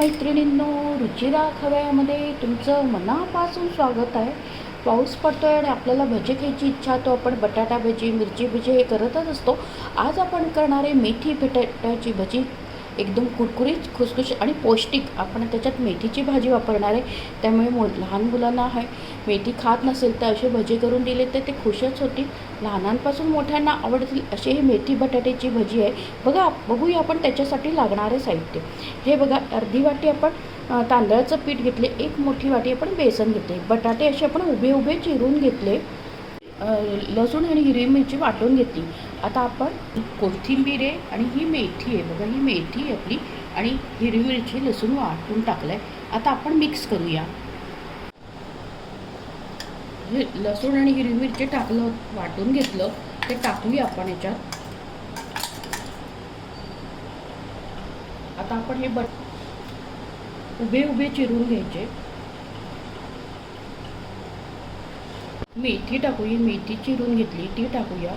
मैत्रिणींनो रुचिरा खव्यामध्ये तुमचं मनापासून स्वागत आहे. पाऊस पडतो आहे आणि आपल्याला भजी खायची इच्छा तो आपण बटाटा भजी मिरची भजी हे करतच असतो. आज आपण करणारे मेथी बटाट्याची भजी. एकदम कुरकुरीत खुसखुशीत आणि पौष्टिक. आपण त्याच्यात मेथीची भाजी वापरणार आहे. त्यामुळे मु लहान मुलांना आहे. मेथी खात नसेल तर असे भजी करून दिले तर ते खुशच होतील. लहानांपासून मोठ्यांना आवडतील अशी ही मेथी बटाट्याची भजी आहे. बघा बघूया आपण त्याच्यासाठी लागणारे साहित्य. हे बघा अर्धी वाटी आपण तांदळाचं पीठ घेतले. एक मोठी वाटी आपण बेसन घेतले. बटाटे असे आपण उभे उभे चिरून घेतले. लसूण आणि हिरवी मिरची वाटून घेतली. आता आपण कोथिंबीर आहे आणि ही मेथी आहे. बघा ही मेथी आहे आपली आणि हिरवी मिरची लसूण वाटून टाकलं आहे आता आपण मिक्स करूया. हे लसूण आणि हिरवी मिरची टाकलं वाटून घेतलं ते टाकूया आपण याच्यात. आता आपण हे बट उभे उभे चिरून घ्यायचे. मेथी टाकूया मेथी चिरून घेतली ती टाकूया.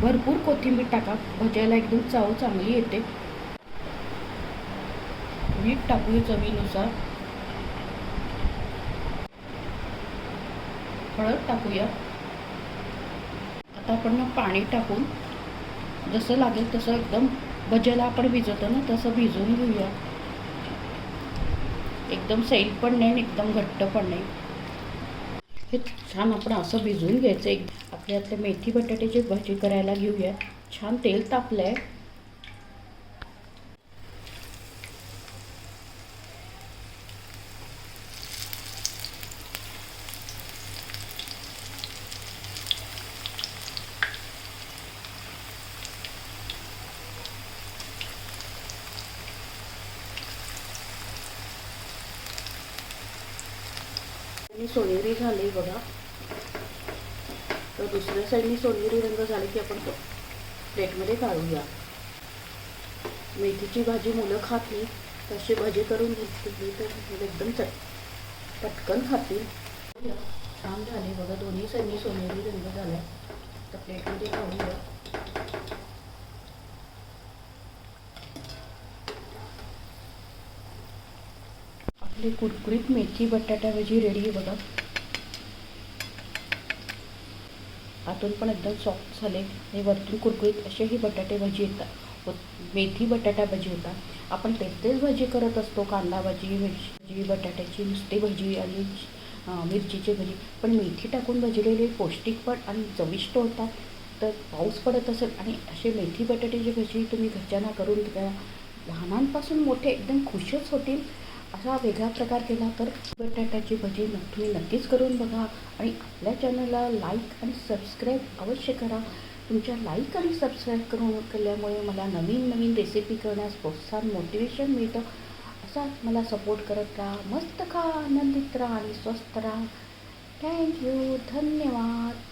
भरपूर कोथिंबीर टाका भजायला एकदम चव चांगली येते. मीठ टाकूया चवीनुसार. हळद टाकूया. आता आपण पाणी टाकून जसं लागेल तसं एकदम भज्याला आपण भिजवतो ना तसं भिजवून घेऊया. एकदम सैल पण नाही एकदम घट्ट पण नाही. हे छान आपण असं भिजवून घ्यायचं. एक आपल्या आपल्या मेथी बटाट्याची भाजी करायला घेऊया. छान तेल तापलं आहे मी सोनेरी झाले बघा. तर दुसऱ्या साईडनी सोनेरी रंग झाले की आपण तो प्लेटमध्ये काढूया. मेथीची भाजी मुलं खात नाही तशी भाजी करून घेतली तर मुलं एकदम चट पटकन खातील. छान झाले बघा दोन्ही साईडनी सोनेरी रंग झाला. तर प्लेटमध्ये काढूया. आपली कुरकुरीत मेथी बटाटा भजी रेडी आहे बघा. आतून पण एकदम सॉफ्ट झाले. आणि वरतून कुरकुरीत असेही बटाटे भजी येतात. मेथी बटाटा भजी होतात आपण तेच तेच भाजी करत असतो. कांदा भाजी मिरची बटाट्याची नुसती भाजी आणि मिरचीची भजी. पण मेथी टाकून भाजलेले पौष्टिक पण आणि चविष्ट होतात. तर पाऊस पडत असेल आणि असे मेथी बटाट्याची भजी तुम्ही घरच्यांना करून द्या. लहानांपासून मोठे एकदम खुशच होतील. असा वेगळा प्रकार केला तर बटाट्याची भजी तुम्ही नक्कीच करून बघा आणि आपल्या चॅनलला लाईक आणि सबस्क्राईब अवश्य करा. तुमच्या लाईक आणि सबस्क्राईब करून केल्यामुळे मला नवीन नवीन रेसिपी करण्यास प्रोत्साहन मोटिवेशन मिळतं. असा मला सपोर्ट करत राहा. मस्त खा आनंदित राहा आणि स्वस्त राहा. थँक्यू धन्यवाद.